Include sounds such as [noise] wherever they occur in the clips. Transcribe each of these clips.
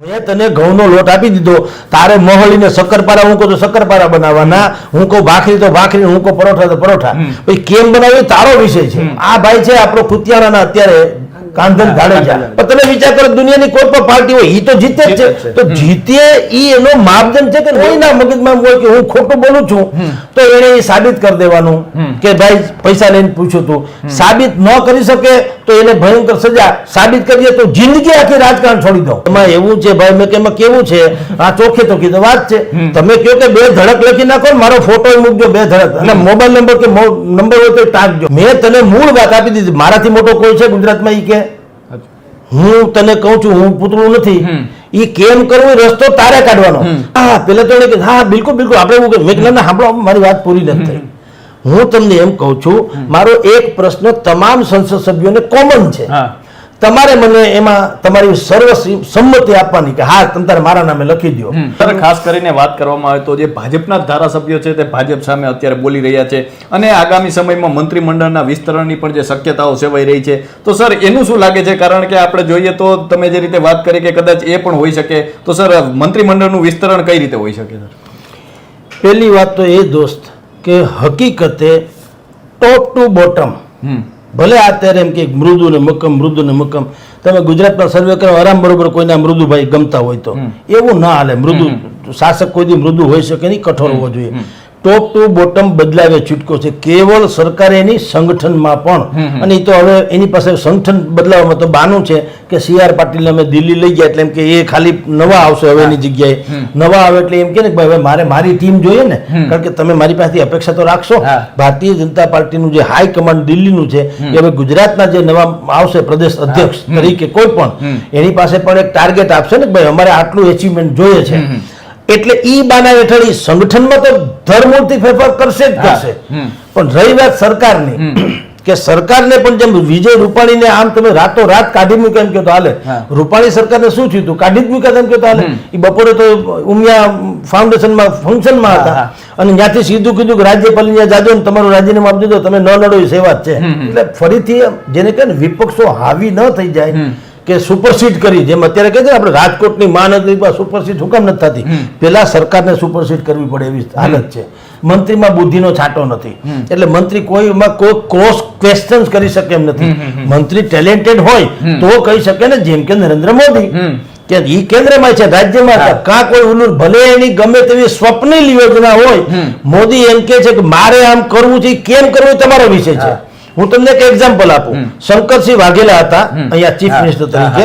મેં તને ઘઉંનો લોટ આપી દીધો. તારે મોહલીને શક્કરપારા હું કહું તો શક્કરપારા બનાવવાના. હું કહું ભાખરી તો ભાખરી હું કહું પરોઠા તો પરોઠા. પછી કેમ બનાવ્યું? તારો વિષય છે. આ ભાઈ છે આપણો કુતિયારાના અત્યારે કાંધન જાડેજા. પણ તમે વિચાર કરો દુનિયાની કોઈ પણ પાર્ટી હોય એ તો જીતે જ છે. તો જીતે એ એનો માપદંડ છે કે કોઈના મગજમાં હોય કે હું ખોટું બોલું છું તો એને એ સાબિત કરી દેવાનું કે ભાઈ પૈસા લઈને પૂછ્યું તું. સાબિત ન કરી શકે તો એને ભયંકર સજા. સાબિત કરીએ તો જિંદગી આખી રાજકારણ છોડી દો. એમાં એવું છે ભાઈ મેં કે એમાં કેવું છે? આ ચોખ્ખે તો કીધું વાત છે. તમે કહો કે બે ધડક લખી નાખો મારો ફોટો મૂકજો બે ધડક. અને મોબાઈલ નંબર કે નંબર હોય તો ટાંકજો. મેં તને મૂળ વાત આપી દીધી. મારાથી મોટો કોઈ છે ગુજરાતમાં એ કે? હું તને કહું છું હું પૂતળું નથી. એ કેમ કરવું રસ્તો તારે કાઢવાનો. હા પેલા તો એને હા બિલકુલ બિલકુલ આપણે એવું મેં કીધું સાંભળો મારી વાત પૂરી નથી થઈ. હું તમને એમ કહું છું મારો એક પ્રશ્ન તમામ સંસદ સભ્યોને કોમન છે. હા. તમારે મને એમાં તમારી સર્વ સંમતિ આપવાની કે હા તમે તારે મારા નામે લખી દો સર ખાસ કરીને વાત કરવામાં આવે તો જે ભાજપના જ ધારાસભ્યો છે તે ભાજપ સામે અત્યારે બોલી રહ્યા છે અને આગામી સમયમાં મંત્રીમંડળના વિસ્તરણની પણ જે શક્યતાઓ સેવાઈ રહી છે. તો સર એનું શું લાગે છે? કારણ કે આપણે જોઈએ તો તમે જે રીતે વાત કરી કે કદાચ એ પણ હોઈ શકે. તો સર મંત્રીમંડળનું વિસ્તરણ કઈ રીતે હોઈ શકે સર? પહેલી વાત તો એ દોસ્ત કે હકીકતે ટોપ ટુ બોટમ હમ. ભલે અત્યારે એમ કે મૃદુ ને મક્કમ મૃદુ ને મક્કમ. તમે ગુજરાતમાં સર્વે કરો આરામ બરોબર કોઈના મૃદુભાઈ ગમતા હોય તો. એવું ના હાલે. મૃદુ શાસક કોઈ મૃદુ હોઈ શકે નહીં કઠોર હોવો જોઈએ. ટોપ ટુ બોટમ બદલાવે છૂટકો છે. કેવળ સરકાર એની સંગઠનમાં પણ. અને એ તો હવે એની પાસે સંગઠન બદલાવવામાં તો બાનું છે કે સી આર પાટીલને અમે દિલ્હી લઈ ગયા એટલે એમ કે એ ખાલી નવા આવશે હવે એની જગ્યાએ. નવા આવે એટલે એમ કે ને ભાઈ હવે મારે મારી ટીમ જોઈએ ને. કારણ કે તમે મારી પાસેથી અપેક્ષા તો રાખશો. ભારતીય જનતા પાર્ટીનું જે હાઈ કમાન્ડ દિલ્હીનું છે એ હવે ગુજરાતના જે નવા આવશે પ્રદેશ અધ્યક્ષ તરીકે કોઈ પણ એની પાસે પણ એક ટાર્ગેટ આપશે ને ભાઈ અમારે આટલું એચિવમેન્ટ જોઈએ છે. એટલે ઈ બાના હેઠળ ઈ સંગઠનમાં તો ધરમૂળથી ફેરફાર કરશે જ કરશે. પણ રહી વાત સરકારની કે સરકારને પણ જેમ વિજય રૂપાણીને આમ તમે રાતો રાત કાઢી મૂકે એમ કહો તો હાલે. રૂપાણી સરકારને શું થયું હતું કાઢી જ મૂક્યા એમ કહો તો હાલે. એ બપોરે તો ઉમિયા ફાઉન્ડેશનમાં ફંક્શનમાં હતા. અને ત્યાંથી સીધું કીધું કે રાજ્યપાલ ત્યાં જાજો ને તમારું રાજીનામું આપી દીધો તમે ન લડો એ સેવા જ છે. એટલે ફરીથી જેને કહે ને વિપક્ષો હાવી ન થઈ જાય કે સુપરસીડ કરી જેમ અત્યારે કહે છે આપણે રાજકોટની મહાનગરી પર સુપરસીડ શું કામ નથી થતી. પેલા સરકારને સુપરસીડ કરવી પડે એવી હાલત છે. મંત્રીમાં બુદ્ધિનો છાંટો નથી. એટલે મંત્રી કોઈમાં કોઈ ક્રોસ ક્વેશ્ચન કરી શકે એમ નથી. મંત્રી ટેલેન્ટેડ હોય તો કહી શકે ને જેમ કે નરેન્દ્ર મોદી કે ઈ કેન્દ્રમાં છે રાજ્યમાં કા કોઈ ઉલુર ભલે એની ગમે તેવી સ્વપ્નિલ યોજના હોય મોદી એમ કે છે કે મારે આમ કરવું છે કેમ કરવું તમારો વિષય છે. હું તમને એક એક્ઝામ્પલ આપું. શંકરસિંહ વાઘેલા હતા અહીંયા ચીફ મિનિસ્ટર તરીકે.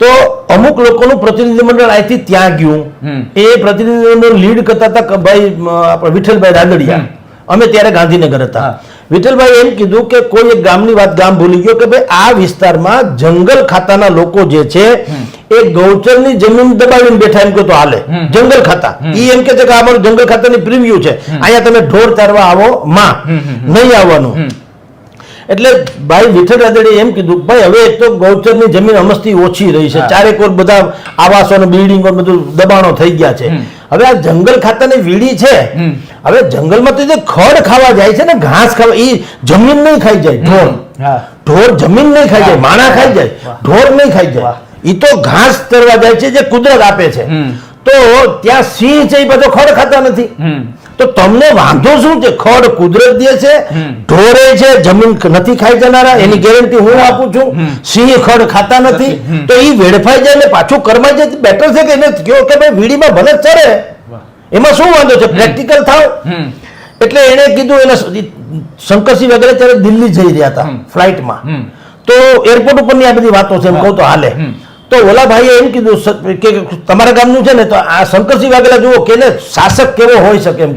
તો અમુક લોકોનું પ્રતિનિધિમંડળ અહીંથી ત્યાં ગયું. એ પ્રતિનિધિમંડળ લીડ કરતા હતા કે ભાઈ આપણે વિઠ્ઠલભાઈ રાદડિયા. અમે ત્યારે ગાંધીનગર હતા. વિઠ્ઠલભાઈ એમ કીધું કે કોઈ એક ગામની વાત ગામ ભૂલી ગયો કે ભાઈ આ વિસ્તારમાં જંગલ ખાતાના લોકો જે છે એ ગૌચરની જમીન દબાવીને બેઠા એમ કે તો હાલે. જંગલ ખાતા. એ એમ કે છે કે આ જંગલ ખાતાની પ્રિવ્યુ છે. અહીંયા તમે ઢોર તારવા આવો માં. નહીં આવવાનું. એટલે ભાઈ વિઠ્ઠલ રાદડીએ એમ કીધું ભાઈ હવે એક તો ગૌચરની જમીન અમસ્તી ઓછી રહી છે. ચારેક ઓર બધા આવાસો અને બિલ્ડિંગો બધું દબાણો થઈ ગયા છે. હવે આ જંગલ ખાતાની વીડી છે. હવે જંગલમાં તો જે ખડ ખાવા જાય છે ને ઘાસ ખાવા એ જમીન નહીં ખાઈ જાય ઢોર. ઢોર જમીન નહીં ખાઈ જાય માણા ખાઈ જાય ઢોર નહીં ખાઈ જાય. એ તો ઘાસ ચરવા જાય છે જે કુદરત આપે છે. તો ત્યાં સિંહ છે એ બધો ખડ ખાતા નથી. તો તમને વાંધો શું છે? ખડ કુદરત દે છે ઢોરે છે જમીન નથી ખાઈ જનારા એની ગેરંટી હું આપું છું. સિંહ ખડ ખાતા નથી. તો એ વેડફાઈ જાય ને પાછું કરમાઈ જાય બેટર છે કે એને કહો કે ભાઈ વીડીમાં ભલે ચડે એમાં શું વાંધો છે? પ્રેક્ટિકલ થાવ. એટલે એણે કીધું એને શંકરસિંહ વગેરે ત્યારે દિલ્હી જઈ રહ્યા હતા ફ્લાઇટમાં તો એરપોર્ટ ઉપરની આ બધી વાતો છે એમ કહું તો હાલે. તો ઓલા ભાઈએ એમ કીધું કે તમારા ગામનું છે ને તો આ શંકરસિંહ વાઘેલા જુઓ કે શાસક કેવો હોઈ શકે એમ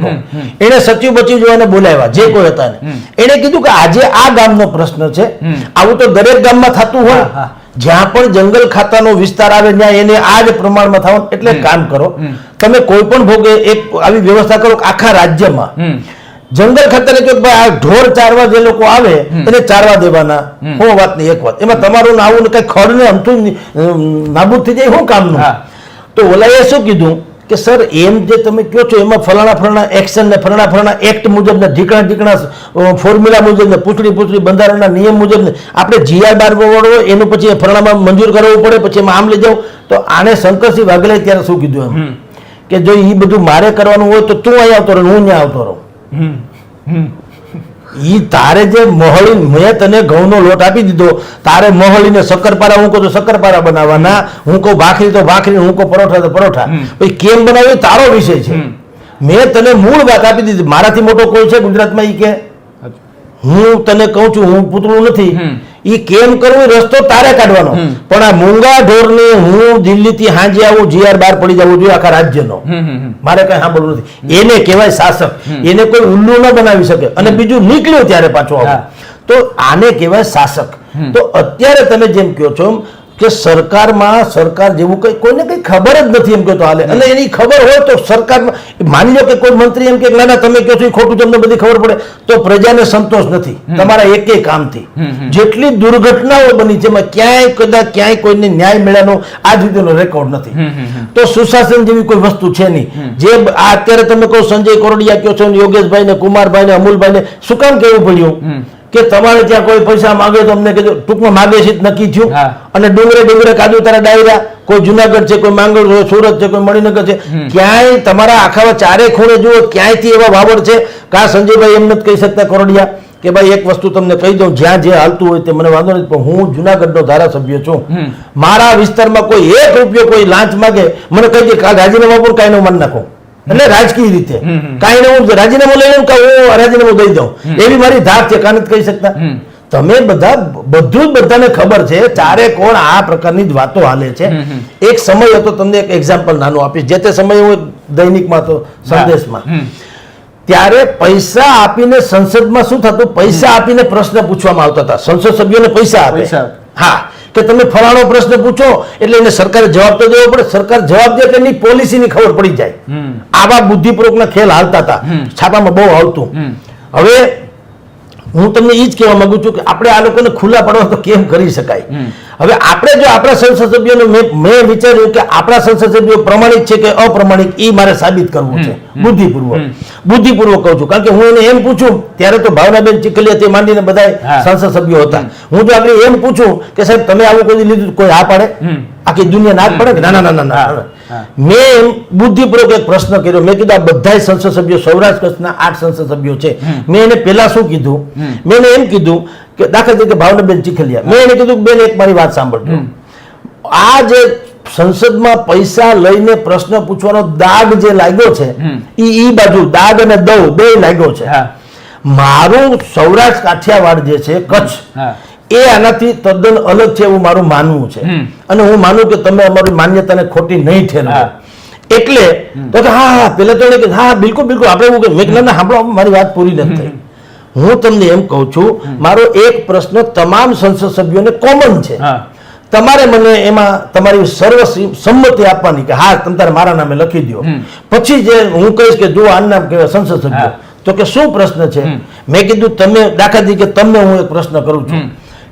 એને સચિવ બચિવ જોવાને બોલાવ્યા જે કોઈ હતા ને એણે કીધું કે આજે આ ગામનો પ્રશ્ન છે. આવું તો દરેક ગામમાં થતું હોય. જ્યાં પણ જંગલ ખાતાનો વિસ્તાર આવે ત્યાં એને આ જ પ્રમાણમાં થવાનું. એટલે કામ કરો. તમે કોઈ પણ ભોગે એક આવી વ્યવસ્થા કરો આખા રાજ્યમાં. જંગલ ખાતાને કહો કે ભાઈ આ ઢોર ચારવા જે લોકો આવે એને ચારવા દેવાના. હો વાત નહીં એક વાત. એમાં તમારું નાવું ને કઈ ખડ ને અમથું નાબૂદ થઈ જાય શું કામનું. તો ઓલાએ શું કીધું? કે સર એમ જે તમે કહો છો એમાં ફલાણા ફલાણા એક્શન ને ફલાણા ફલાણા એક્ટ મુજબ ને ઢીકણા ઢીકણા ફોર્મ્યુલા મુજબ ને પૂછડી પૂછડી બંધારણના નિયમ મુજબ ને આપણે જીઆર બાર વાળો એનું પછી ફલાણામાં મંજૂર કરવું પડે પછી એમાં આમ લઈ જાઓ. તો આને શંકરસિંહ વાઘેલાએ ત્યારે શું કીધું એમ? કે જો એ બધું મારે કરવાનું હોય તો તું અહીંયા આવતો રહો હું ત્યાં આવતો રહું. ઈ તારે જે મોહળી મેં તને ઘઉંનો લોટ આપી દીધો તારે મોહળીને શક્કરપારા હું કહું તો શક્કરપારા બનાવવાના હું કહું ભાખરી તો ભાખરી હું કહું પરોઠા તો પરોઠા. પછી કેમ બનાવ્યું? એ તારો વિષય છે. મેં તને મૂળ વાત આપી દીધી. મારાથી મોટો કોઈ છે ગુજરાતમાં ઈ કે? હું તને કહું છું હું પૂતળું નથી. ઈ કેમ કરવું રસ્તો તારે કાઢવાનો. પણ આ મૂંગા ઢોરને હું દિલ્હીથી હાંજે આવું જીઆર બહાર પડી જવું જોઈએ આખા રાજ્યનો. મારે કઈ સાંભળવું નથી. એને કહેવાય શાસક. એને કોઈ ઉલ્લુ ન બનાવી શકે. અને બીજું નીકળ્યો ત્યારે પાછો આવો. તો આને કહેવાય શાસક. તો અત્યારે તમે જેમ કહો છો કે સરકારમાં સરકાર જેવું કંઈ કોઈને કંઈ ખબર જ નથી એમ કહો તો હાલે. અને એની ખબર હોય તો સરકારમાં માની લો કે કોઈ મંત્રી એમ કે ના ના તમે કહો છો એ ખોટું તમને બધી ખબર પડે. તો પ્રજાને સંતોષ નથી. તમારા એકેય કામથી. જેટલી દુર્ઘટનાઓ બની છે એમાં ક્યાંય કદાચ ક્યાંય કોઈને ન્યાય મળ્યાનો આજ સુધીનો રેકોર્ડ નથી. તો સુશાસન જેવી કોઈ વસ્તુ છે નહીં. જે આ અત્યારે તમે કહો સંજય કોરડિયા કહો છો યોગેશભાઈ ને કુમારભાઈ ને અમૂલભાઈ ને શું કામ કેવું પડ્યું? કે તમારે ત્યાં કોઈ પૈસા માંગે તો અમને કીધું ટૂંકમાં માગે છે નક્કી થયું. અને ડુંગરે ડુંગરે કાદુ તારા ડાયરા કોઈ જુનાગઢ છે કોઈ માંગળ છે સુરત છે કોઈ મણિનગર છે ક્યાંય તમારા આખા ચારે ખૂણે જુઓ ક્યાંયથી એવા વાવડ છે કા સંજયભાઈ એમ નથી કહી શકતા કરોડિયા કે ભાઈ એક વસ્તુ તમને કહી દઉં જ્યાં જે હાલતું હોય તે મને વાંધો નથી પણ હું જુનાગઢનો ધારાસભ્ય છું. મારા વિસ્તારમાં કોઈ એક રૂપિયો કોઈ લાંચ માગે મને કહી દે કાલ રાજીનામા આપું કાંઈ નું મન નાખો. એટલે રાજકીય રીતે. કાંઈ હું રાજીનામું લઈ લઉં કે હું રાજીનામું દઈ દઉં. એવી મારી ધાક છે કાં કહી શકતા? તમે બધા બધું જ બધાને ખબર છે ચારે કોણ આ પ્રકારની જ વાતો હાલે છે. એક સમય હતો તમને એક એક્ઝામ્પલ નાનું આપીશ. જે તે સમયે હું દૈનિકમાં તો સંદેશમાં. ત્યારે પૈસા આપીને સંસદમાં શું થતું? પૈસા આપીને પ્રશ્ન પૂછવામાં આવતા હતા. સંસદ સભ્યોને પૈસા આપે. હા. કે તમે ફલાણો પ્રશ્ન પૂછો એટલે એને સરકારે જવાબ તો દેવો પડે. સરકાર જવાબ દે એની પોલિસીની ખબર પડી જાય. આવા બુદ્ધિપૂર્વકના ખેલ હાલતા હતા. છાપામાં બહુ આવતું. હવે હું તમને એ જ કહેવા માંગુ છું કે આપણે આ લોકોને ખુલ્લા પડવા તો કેમ કરી શકાય? હવે આપણે જો આપણા સંસદ સભ્યોને મેં વિચાર્યું કે આપણા સંસદ સભ્યો પ્રમાણિક છે કે અપ્રમાણિક એ મારે સાબિત કરવું છે. બુદ્ધિપૂર્વક. બુદ્ધિપૂર્વક કહું છું કારણ કે હું એને એમ પૂછું ત્યારે તો ભાવનાબેન ચીખલિયા તે માંડીને બધા સંસદ સભ્યો હતા. હું જો આપણે એમ પૂછું કે સાહેબ તમે આવું કોઈ લીધું કોઈ હા પાડે? આખી દુનિયા ના જ પડે ના ના ના ના. મેં બુદ્ધિપૂર્વક એક પ્રશ્ન કર્યો. મેં કીધું આ બધા સંસદ સભ્યો સૌરાષ્ટ્ર કચ્છના આઠ સંસદ સભ્યો છે મેં એને પહેલા શું કીધું? મેં એને એમ કીધું કે દાખલા તરીકે ભાવનાબેન ચીખલિયા મેં એને કીધું બેન એક મારી વાત સાંભળજો. આ જે સંસદમાં પૈસા લઈને પ્રશ્ન પૂછવાનો દાગ જે લાગ્યો છે એ ઈ બાજુ દાગ અને દવ બે લાગ્યો છે. હા. મારું સૌરાષ્ટ્ર કાઠિયાવાડ જે છે કચ્છ એ આનાથી તદ્દન અલગ છે એવું મારું માનવું છે. અને હું માનું કે તમે અમારી માન્યતાને ખોટી નહીં ઠેરવો. એટલે તો કે હા હા પેલા તો કે હા બિલકુલ બિલકુલ આપણે એવું કે મેં ના સાંભળો મારી વાત પૂરી નથી થઈ. હું તમને એમ કહું છું મારો એક પ્રશ્ન તમામ સંસદ સભ્યોને કોમન છે. તમારે મને એમાં તમારી સર્વ સંમતિ આપવાની કે હા તમે તારે મારા નામે લખી દો પછી જે હું કહીશ કે જો આનું નામ કહેવાય સંસદ સભ્ય. તો કે શું પ્રશ્ન છે? મેં કીધું તમે દાખલા તરીકે તમને હું એક પ્રશ્ન કરું છું.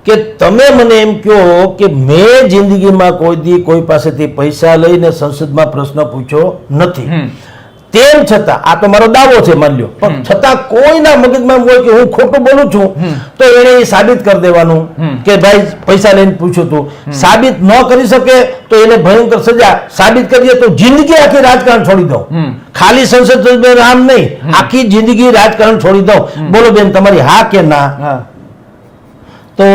કે તમે મને એમ કહો કે મેં જિંદગીમાં કોઈ દી કોઈ પાસેથી પૈસા લઈને સંસદમાં પ્રશ્ન પૂછ્યો નથી. તેમ છતાં આ તો મારો દાવો છે માન લ્યો. પણ છતાં કોઈના મગજમાં હોય કે હું ખોટું બોલું છું તો એને એ સાબિત કરી દેવાનું કે ભાઈ પૈસા લઈને પૂછ્યું તું. સાબિત ન કરી શકે તો એને ભયંકર સજા. સાબિત કરીએ તો જિંદગી આખી રાજકારણ છોડી દઉં. ખાલી સંસદ આમ નહીં. આખી જિંદગી રાજકારણ છોડી દઉં. બોલો બેન તમારી હા કે ના? તો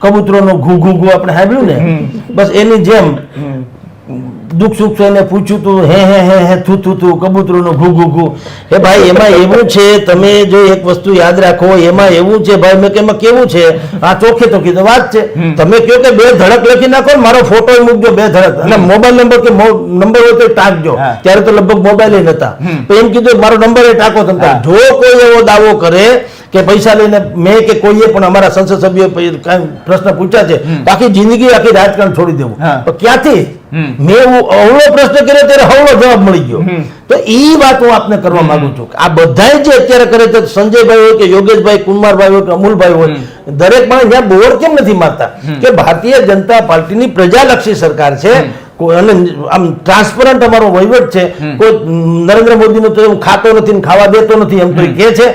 કબૂતરોનું ઘૂ ઘૂ ઘૂ આપણે સાંભળ્યું ને? બસ એની જેમ દુઃખ સુખ એને પૂછ્યું તું હે હે હે હે થુ થુ થુ કબૂતરોનું ઘૂ ઘૂ ઘૂ. એ ભાઈ એમાં એવું છે તમે જો એક વસ્તુ યાદ રાખો એમાં એવું છે ભાઈ મેં કે એમાં કેવું છે? આ ચોખ્ખે તો વાત છે. તમે કહો કે બે ધડક લખી નાખો મારો ફોટો મૂકજો બે ધડક. અને મોબાઈલ નંબર કે નંબર હોય તો ટાંકજો. ત્યારે તો લગભગ મોબાઈલ નતા. તો એમ કીધું મારો નંબર એ ટાંકો તમે જો કોઈ એવો દાવો કરે કે પૈસા લઈને મેં કે કોઈએ પણ અમારા સંસદ સભ્યો પ્રશ્ન પૂછ્યા છે બાકી જિંદગી આખી રાજકારણ છોડી દેવું. તો ક્યાંથી? મેં અવળો પ્રશ્ન કર્યો ત્યારે હવળો જવાબ મળી ગયો. તો એ વાત હું આપને કરવા માંગુ છું આ બધા જે અત્યારે કરે છે સંજયભાઈ હોય કે યોગેશભાઈ કુમારભાઈ હોય કે અમુલભાઈ હોય દરેક માણસ જ્યાં બોર્ડ કેમ નથી મારતા? કે ભારતીય જનતા પાર્ટીની પ્રજાલક્ષી સરકાર છે અને આમ ટ્રાન્સપરન્ટ અમારો વહીવટ છે. કોઈ નરેન્દ્ર મોદીનું તો હું ખાતો નથી ખાવા દેતો નથી એમ તો કહે છે.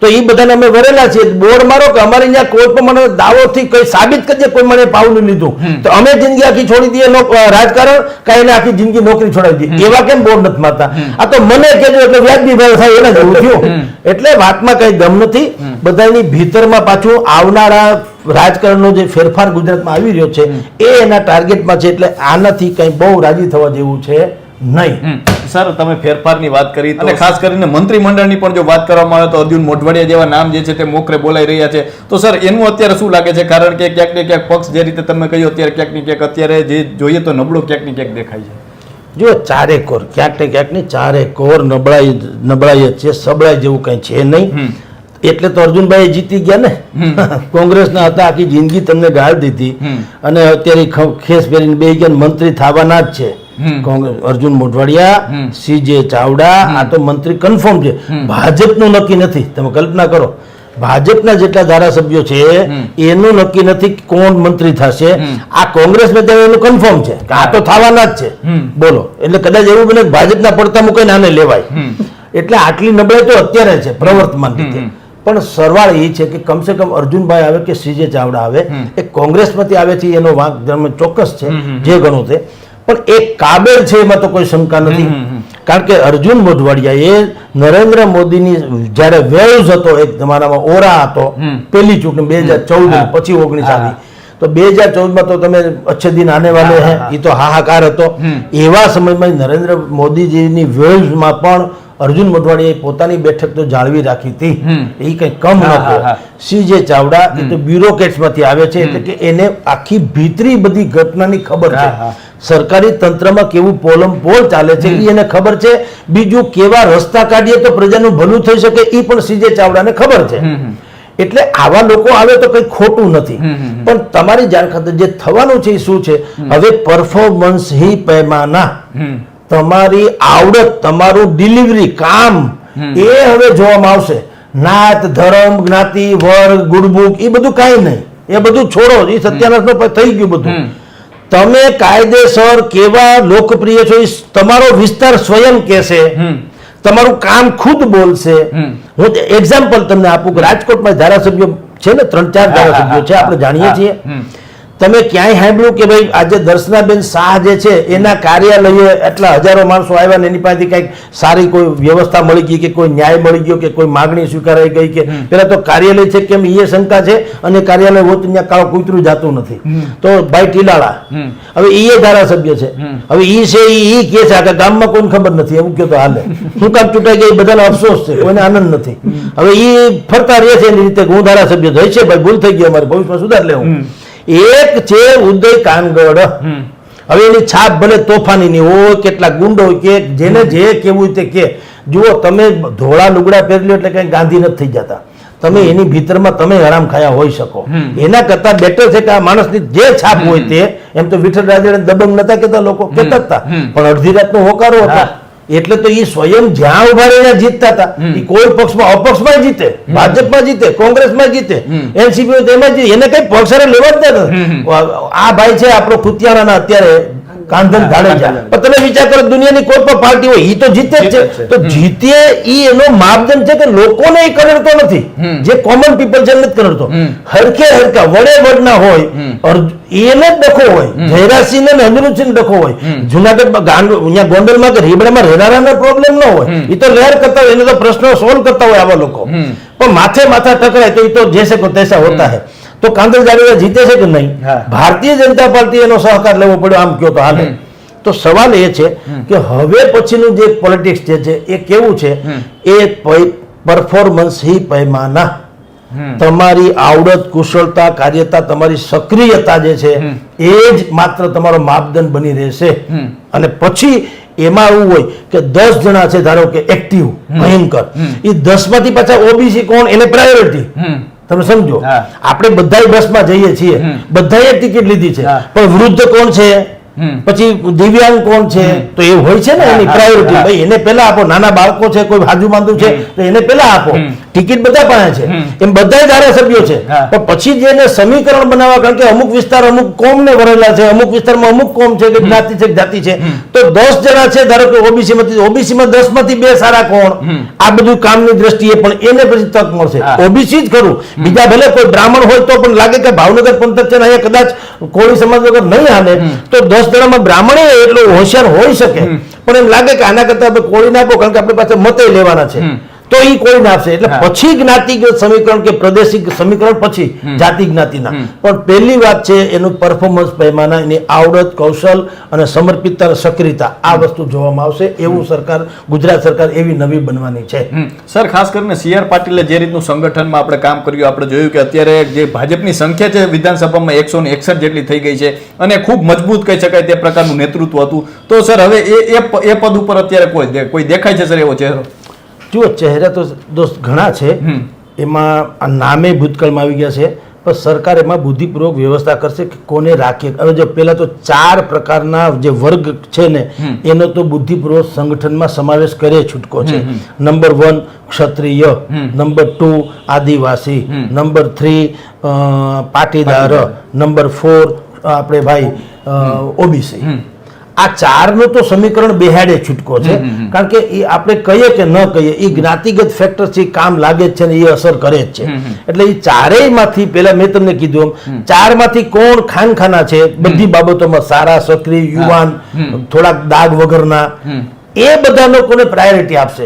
તો એ બધાને અમે વરેલા છીએ. બોર્ડ મારો કે અમારે અહીંયા કોઈ પણ મને દાવોથી કઈ સાબિત કરજે કોઈ મને પાવલું લીધું. તો અમે જિંદગી આખી છોડી દઈએ રાજકારણ કાંઈ એને આખી જિંદગી નોકરી છોડાવી દઈએ. એવા કેમ બોર્ડ નથી મારતા? આ તો મને કહેજો એટલે વ્યાજબી ભાવ થાય એને જેવું થયું. એટલે વાતમાં કઈ દમ નથી. બધાની ભીતરમાં પાછું આવનારા રાજકારણનો જે ફેરફાર ગુજરાતમાં આવી રહ્યો છે એ એના ટાર્ગેટમાં છે એટલે આનાથી કંઈ બહુ રાજી થવા જેવું છે નહીં. સર તમે ફેરફારની વાત કરી અને ખાસ કરીને મંત્રીમંડળની પણ જો વાત કરવામાં આવે તો અર્જુન મોઢવાડિયા જેવા નામ જે છે તે મોખરે બોલાઈ રહ્યા છે. તો સર એનું અત્યારે શું લાગે છે? કારણ કે ક્યાંક ને ક્યાંક પક્ષ જે રીતે તમે કહ્યું અત્યારે ક્યાંક ને ક્યાંક અત્યારે જે જોઈએ તો નબળો ક્યાંક ને ક્યાંક દેખાય છે. જો ચારે કોર ક્યાંક ને ક્યાંકની ચારે કોર નબળાઈ નબળાઈ જ છે સબળાઈ જેવું કઈ છે નહીં. એટલે તો અર્જુનભાઈ જીતી ગયા ને? [laughs] કોંગ્રેસના હતા આખી જિંદગી તમને ગાળ દીધી. અને અત્યારે ખેસ પહેરીને બે ગયા મંત્રી થવાના જ છે. કોંગ્રેસ અર્જુન મોઢવાડિયા સીજે ચાવડા આ તો મંત્રી કન્ફર્મ છે. ભાજપનું નક્કી નથી. તમે કલ્પના કરો. ભાજપના જેટલા ધારાસભ્યો છે એનું નક્કી નથી કોણ મંત્રી થશે. આ કોંગ્રેસ ત્યાં એનું કન્ફર્મ છે. કે આ તો થવાના જ છે. બોલો. એટલે કદાચ એવું બને ભાજપના પડતા મૂકીને આને લેવાય. એટલે આટલી નબળાઈ તો અત્યારે છે પ્રવર્તમાન રીતે. પણ સરવાળ એ છે કે કમસે કમ અર્જુનભાઈ આવે કે સીજે ચાવડા આવે. એ કોંગ્રેસમાંથી આવે છે એનો વાંક ધર્મ ચોક્કસ છે જે ગણો તે પણ એ કાબેલ છે એમાં તો કોઈ શંકા નથી. કારણ કે અર્જુન મોઢવાડિયા એ નરેન્દ્ર મોદીની જ્યારે વેવ્સ હતો એક તમારામાં ઓરા હતો પેલી ચૂંટણી બે હજાર ચૌદ પછી ઓગણીસ આવી. તો બે હજાર ચૌદમાં તો તમે અચ્છે દિન આને વાલે હે એ તો હાહાકાર હતો. એવા સમયમાં નરેન્દ્ર મોદીજીની વેવ્સમાં પણ અર્જુન મોઢવાડીએ પોતાની બેઠક તો જાળવી રાખી હતી. એ કંઈ કમ ન સી જે ચાવડા એ તો બ્યુરોક્રેટ્સમાંથી આવે છે એટલે કે એને આખી ભીતરી બધી ઘટનાની ખબર છે. સરકારી તંત્રમાં કેવું પોલમ પોલ ચાલે છે એ એને ખબર છે. બીજું કેવા રસ્તા કાઢીએ તો પ્રજાનું ભલું થઈ શકે એ પણ સીજે ચાવડાને ખબર છે. એટલે આવા લોકો આવે તો કઈ ખોટું નથી. પણ તમારી જાણ ખાતર જે થવાનું છે એ શું છે? હવે પરફોર્મન્સ હી પૈમાના. તમારી આવડત તમારું ડિલિવરી કામ એ હવે જોવામાં આવશે. નાત ધર્મ જ્ઞાતિ વર્ગ ગુડબુક એ બધું કાંઈ નહીં. એ બધું છોડો. એ સત્યાનાશનો થઈ ગયું બધું. તમે કાયદેસર કેવા લોકપ્રિય છો એ તમારો વિસ્તાર સ્વયં કહેશે. તમારું કામ ખુદ બોલશે. હું એક્ઝામ્પલ તમને આપું કે રાજકોટમાં ધારાસભ્યો છે ને ત્રણ ચાર ધારાસભ્યો છે આપણે જાણીએ છીએ. તમે ક્યાંય સાંભળ્યું કે ભાઈ આજે દર્શનાબેન શાહ જે છે એના કાર્યાલયે એટલા હજારો માણસો આવ્યા ને એની પાસેથી કંઈક સારી કોઈ વ્યવસ્થા મળી ગઈ કે કોઈ ન્યાય મળી ગયો કે કોઈ માગણી સ્વીકારાઈ ગઈ કે પેલા તો કાર્યાલય છે કેમ એ શંકા છે અને કાર્યાલય હોત ત્યાં કાળો કૂતરું જાતું નથી. તો ભાઈ ટીલાળા. હવે એ ધારાસભ્ય છે. હવે ઈ છે એ કે છે આખા ગામમાં કોઈને ખબર નથી એવું કે તો હાલે. શું કામ ચૂંટાઈ ગઈ બધાનો અફસોસ છે કોઈને આનંદ નથી. હવે ઈ ફરતા રહે છે એની રીતે હું ધારાસભ્ય થઈ છે ભાઈ ભૂલ થઈ ગઈ અમારે ભવિષ્યમાં સુધાર લેવું. એક છે ઉદય કાનગડ. હવે એની છાપ ભલે તોફાનીની હોય કેટલા ગુંડો હોય કે જેને જે કેવું હોય તે કે. જુઓ તમે ધોળા લુગડા પહેરી લો એટલે કઈ ગાંધી નથી થઈ જતા. તમે એની ભીતરમાં તમે હરામ ખાયા હોઈ શકો. એના કરતા બેટર છે કે આ માણસની જે છાપ હોય તે એમ તો વિઠ્ઠલ રાજાને દબંગ નતા કેતા લોકો કેતા હતા પણ અડધી રાતનો હોકારો હતો. એટલે તો એ સ્વયં જ્યાં ઊભા રહીને જીતતા હતા. એ કોઈ પક્ષમાં અપક્ષમાં જીતે. ભાજપમાં જીતે કોંગ્રેસમાં જીતે. એનસીપી તેમાં જીતે. એને કઈ પક્ષ લેવા જ નથી આ ભાઈ છે આપણો કુતિયાણાના અત્યારે કાંધન જાડેજા. તમે વિચાર કરો દુનિયાની કોઈ પણ પાર્ટી હોય એ તો જીતે જ છે. તો જીતે ઈ એનો માપદંડ છે કે લોકોને એ કરડતો નથી. જે કોમન પીપલ છે નથી કરડતો. હરખે હરખા વડે વડના હોય એને જ ડખો હોય. જયરાજસિંહ ને અનિરુદ્ધસિંહ ડખો હોય. જુનાગઢ અહીંયા ગોંડલમાં કે રીબડામાં રહેનારાનો પ્રોબ્લેમ ન હોય. એ તો લહેર કરતા હોય એને તો પ્રશ્નો સોલ્વ કરતા હોય આવા લોકો. પણ માથે માથા ટકરાય તો એ તો જેસે કો તેસા હોતા હે. તો કાંતલ જાડેજા જીતે છે કે નહીં? ભારતીય જનતા પાર્ટી એનો સહકાર લેવો પડ્યો આમ કયો તો હાલે. તો સવાલ એ છે કે હવે પછીનું જે પોલિટિક્સ જે છે એ કેવું છે? એ પરફોર્મન્સ હી પૈમાના તમારી આવડત કુશળતા કાર્યતા તમારી સક્રિયતા જે છે એ જ માત્ર તમારો માપદંડ બની રહેશે. અને પછી એમાં એવું હોય કે દસ જણા છે ધારો કે એક્ટિવ ભયંકર. એ દસમાંથી પાછા ઓબીસી કોણ? એને પ્રાયોરિટી તમે સમજો. આપણે બધાય બસમાં જઈએ છીએ. બધાએ ટિકિટ લીધી છે. પણ વૃદ્ધ કોણ છે. પછી દિવ્યાંગ કોણ છે? તો એ હોય છે ને એની પ્રાયોરિટી ભાઈ એને પેલા આપો નાના બાળકો છે કોઈ હાજુ બાંધુ છે તો એને પેલા આપો. ટિકિટ બધા પાસે છે. એમ બધા ધારાસભ્યો છે. પણ પછી જે એને સમીકરણ બનાવવા કારણ કે અમુક વિસ્તાર અમુક કોમને વરેલા છે અમુક વિસ્તારમાં અમુક કોમ છે કે જ્ઞાતિ છે જાતિ છે. તો દસ જણા છે ધારો કે ઓબીસી માંથી ઓબીસી માં દસમાંથી બે સારા કોણ? આ બધું કામની દ્રષ્ટિએ પણ એને પછી તક મળશે. ઓબીસી જ ખરું. બીજા ભલે કોઈ બ્રાહ્મણ હોય તો પણ લાગે કે ભાવનગર પંથક છે ને અહીંયા કદાચ કોળી સમાજ વગર નહીં હાલે. તો જણામાં બ્રાહ્મણે એટલો હોશિયાર હોઈ શકે. પણ એમ લાગે કે આના કરતા આપણે કોળી નાખો કારણ કે આપણી પાસે મતે લેવાના છે. તો એ કોઈ આપશે એટલે પછી જ્ઞાતિગત સમીકરણ કે પ્રાદેશિક સમીકરણ પછી જાતિ જ્ઞાતિના. પણ પહેલી વાત છે એનું પરફોર્મન્સ પૈમાના એની આવડત કૌશલ અને સમર્પિતતા અને સક્રિયતા આ વસ્તુ જોવામાં આવશે. એવું સરકાર ગુજરાત સરકાર એવી નવી બનવાની છે. સર ખાસ કરીને સી આર પાટીલે જે રીતનું સંગઠનમાં આપણે કામ કર્યું આપણે જોયું કે અત્યારે જે ભાજપની સંખ્યા છે વિધાનસભામાં એકસો ને એકસઠ જેટલી થઈ ગઈ છે અને ખૂબ મજબૂત કહી શકાય તે પ્રકારનું નેતૃત્વ હતું. તો સર હવે એ એ પદ ઉપર અત્યારે કોઈ કોઈ દેખાય છે સર એવો ચહેરો? જુઓ ચહેરા તો દોસ્ત ઘણા છે. એમાં આ નામે ભૂતકાળમાં આવી ગયા છે. પણ સરકાર એમાં બુદ્ધિપૂર્વક વ્યવસ્થા કરશે કે કોને રાખીએ હવે જો પહેલાં તો ચાર પ્રકારના જે વર્ગ છે ને એનો તો બુદ્ધિપૂર્વક સંગઠનમાં સમાવેશ કરે છૂટકો છે. નંબર વન ક્ષત્રિય. નંબર ટુ આદિવાસી. Number three Patidar. Number four આપણે ભાઈ ઓબીસી. આ ચારનું તો સમીકરણ બેહાડે છૂટકો છે. કારણ કે એ આપણે કહીએ કે ન કહીએ એ જ્ઞાતિગત ફેક્ટર છે કામ લાગે જ છે ને એ અસર કરે જ છે. એટલે એ ચારેયમાંથી પેલા મેં તમને કીધું એમ ચારમાંથી કોણ ખાનખાના છે બધી બાબતોમાં સારા સક્રિય યુવાન થોડાક દાગ વગરના. એ બધા લોકોને પ્રાયોરિટી આપશે?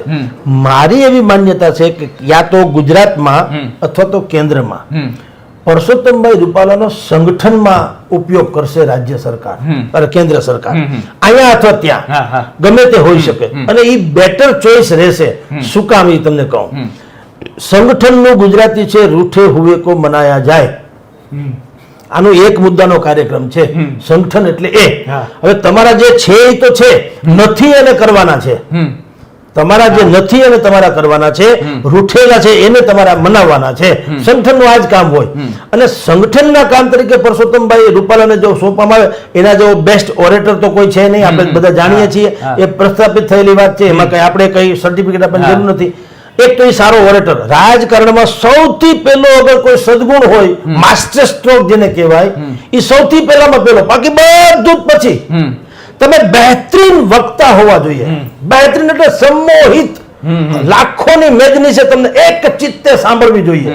મારી એવી માન્યતા છે કે યા તો ગુજરાતમાં અથવા તો કેન્દ્રમાં. પરસોત્તમભાઈ રૂપાલાનો સંગઠનમાં ઉપયોગ કરશે રાજ્ય સરકાર અને કેન્દ્ર સરકાર. અહીંયા અથવા ત્યાં. ગમે તે હોઈ શકે. અને એ બેટર ચોઈસ રહેશે. શું કામ એ તમને કહું? સંગઠનનું ગુજરાતી છે રૂઠે હુએ કો મનાયા જાય. આનો એક મુદ્દાનો કાર્યક્રમ છે. સંગઠન એટલે એ. હવે તમારા જે છે એ તો છે. નથી એને કરવાના છે. તમારા જે નથી એને તમારા કરવાના છે રૂઠેલા છે એને તમારા મનાવવાના છે. સંગઠનનું આ જ કામ હોય. અને સંગઠનના કામ તરીકે પરસોત્તમભાઈ રૂપાલાને જો સોંપવામાં આવે એના જેવો બેસ્ટ ઓરેટર તો કોઈ છે નહીં. આપણે બધા જાણીએ છીએ. એ પ્રસ્થાપિત થયેલી વાત છે. એમાં કઈ આપણે કઈ સર્ટિફિકેટ આપવાની હા. જરૂર નથી. એક તો એ સારો ઓરેટર રાજકારણમાં સૌથી પહેલો અગર કોઈ સદગુણ હોય માસ્ટર સ્ટ્રોક જેને કહેવાય એ સૌથી પહેલામાં પહેલો. બાકી બધું જ પછી. તમે બહેતરીન વક્તા હોવા જોઈએ. બહેતરીન એટલે સંમોહિત. લાખોની મેદની છે તમને એક ચિત્તે સાંભળવી જોઈએ.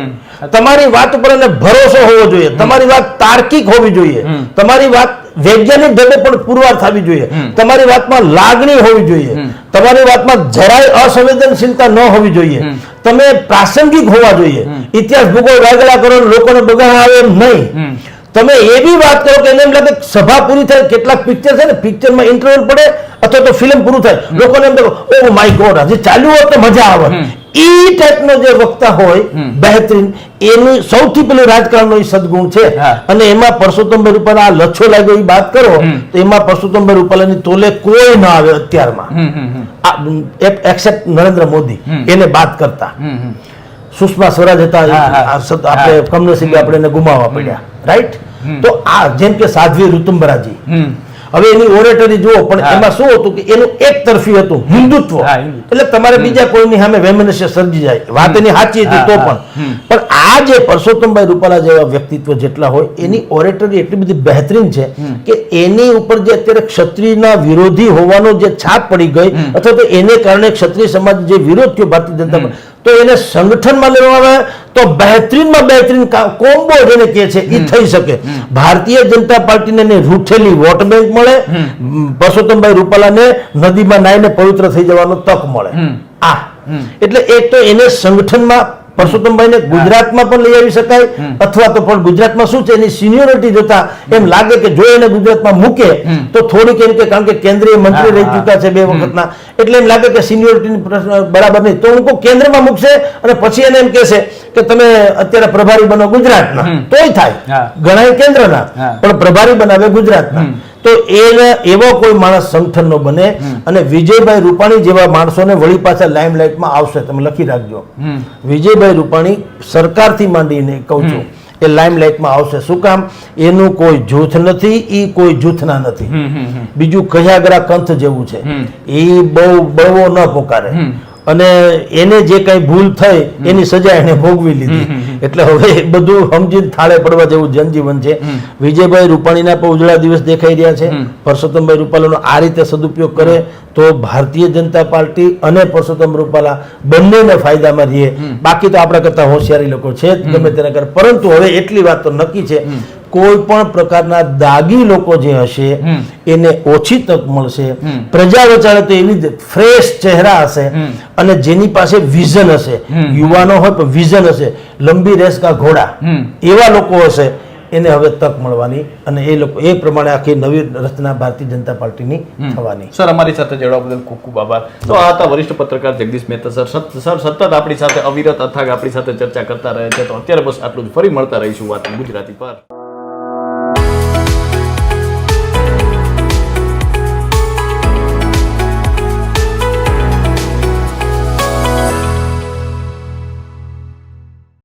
તમારી વાત ઉપર એને ભરોસો હોવો જોઈએ. તમારી વાત તાર્કિક હોવી જોઈએ. તમારી વાત વૈજ્ઞાનિક ઢબે પણ પુરવાર થવી જોઈએ. તમારી વાતમાં લાગણી હોવી જોઈએ. તમારી વાતમાં જરાય અસંવેદનશીલતા ન હોવી જોઈએ. તમે પ્રાસંગિક હોવા જોઈએ. ઇતિહાસ ભૂગોળ વાગડા કરો ને લોકોને બગાડ આવે એમ નહીં. તમે એવી વાત કરો કે એને એમ લાગે સભા પૂરી થાય કેટલાક પિક્ચર છે ને પિક્ચરમાં ઇન્ટરવ્યુ પડે અથવા તો ફિલ્મ પૂરું થાય. લોકોને એમ લાગે ઓ માય ગોડ હજી ચાલ્યું હોત તો મજા આવે. ઈ ટાઈપનો જે વક્તા હોય બહેતરીન એનું સૌથી પેલું રાજકારણનો એ સદગુણ છે. અને એમાં પરસોત્તમભાઈ રૂપાલા આ લચ્છો લાગ્યો એ વાત કરો તો એમાં પરસોત્તમભાઈ રૂપાલાની તોલે કોઈ ના આવે અત્યારમાં. એક્સેપ્ટ નરેન્દ્ર મોદી એને બાદ કરતા. સુષ્મા સ્વરાજ હતા. આપણે કમનસીબે આપણે એને ગુમાવવા પડ્યા. રાઈટ તો આ જેમ કે સાધ્વી ઋતુંબરાજી. હવે એની ઓરેટરી જુઓ પણ એમાં શું હતું કે એનું એક તરફી હતું હિન્દુત્વ. એટલે તમારે બીજા કોઈની સામે વેમનસ્ય સર્જી જાય. વાત એની સાચી હતી તો પણ. પણ આ જે પરસોત્તમભાઈ રૂપાલા જેવા વ્યક્તિત્વ જેટલા હોય એની ઓરેટરી એટલી બધી બહેતરીન છે કે એની ઉપર જે અત્યારે ક્ષત્રિયના વિરોધી હોવાનો જે છાપ પડી ગઈ અથવા તો એને કારણે ક્ષત્રિય સમાજ જે વિરોધ થયો ભારતીય જનતા તો એને સંગઠનમાં લેવામાં આવે તો બહેતરીનમાં બહેતરીન કોમ્બો જેને કહે છે એ થઈ શકે. ભારતીય જનતા પાર્ટીને એને રૂઠેલી વોટ બેંક મળે પરસોત્તમભાઈ રૂપાલાને નદીમાં નાઈને પવિત્ર થઈ જવાનો તક મળે. આ. એટલે એક તો એને સંગઠનમાં પરસોત્તમભાઈને ગુજરાતમાં પણ લઈ આવી શકાય અથવા તો પણ ગુજરાતમાં શું છે એની સિનિયોરિટી જોતા એમ લાગે કે જો એને ગુજરાતમાં મૂકે તો થોડીક એમ કે કારણ કે કેન્દ્રીય મંત્રી રહી ચૂક્યા છે બે વખતના. એટલે એમ લાગે કે સિનિયોરિટી પ્રશ્ન બરાબર નહીં. તો હું કેન્દ્રમાં મૂકશે અને પછી એને એમ કહેશે કે તમે અત્યારે પ્રભારી બનો ગુજરાતના. તોય થાય. ઘણા કેન્દ્રના. પણ પ્રભારી બનાવે ગુજરાતના. તો એને એવો કોઈ માણસ સંગઠનનો બને અને વિજયભાઈ રૂપાણી જેવા માણસોને વળી પાછા લાઇમલાઇટમાં આવશે તમે લખી રાખજો. વિજયભાઈ રૂપાણી સરકારથી માંડીને કહું છું એ લાઇમલાઇટમાં આવશે. શું કામ? એનું કોઈ જૂથ નથી એ કોઈ જૂથના નથી. બીજું કયાગરા કંથ જેવું છે. એ બહુ બળવો ન પોકારે. અને એને જે કઈ ભૂલ થઈ એની સજા એને ભોગવી લીધી. એટલે હવે બધું સમજી થાળે પડવા જેવું જનજીવન છે. વિજયભાઈ રૂપાણીના પણ ઉજળા દિવસ દેખાઈ રહ્યા છે. પરસોત્તમભાઈ રૂપાલાનો આ રીતે સદુપયોગ કરે તો ભારતીય જનતા પાર્ટી અને પરસોત્તમ રૂપાલા બંનેને ફાયદામાં રહીએ બાકી તો આપણા કરતા હોશિયારી લોકો છે ગમે તેના કરે પરંતુ હવે એટલી વાત તો નક્કી છે કોઈ પણ પ્રકારના દાગી લોકો જે હશે એને ઓછી તક મળશે. પ્રજા વચારે તો એવી ફ્રેશ ચહેરા હશે અને જેની પાસે વિઝન હશે. યુવાનો હોય પણ વિઝન હશે. લંબી રેસ કા ઘોડા. એવા લોકો હશે એને હવે તક મળવાની અને એ લોકો એ પ્રમાણે આખી નવી રચના ભારતીય જનતા પાર્ટીની થવાની. સર અમારી સાથે જોડવા બદલ ખૂબ ખૂબ આભાર. તો આ હતા વરિષ્ઠ પત્રકાર જગદીશ મહેતા સર. સર સતત આપણી સાથે અવિરત અથાગ આપણી સાથે ચર્ચા કરતા રહે છે. તો અત્યારે બસ આટલું જ. ફરી મળતા રહીશું વાત ગુજરાતી પર.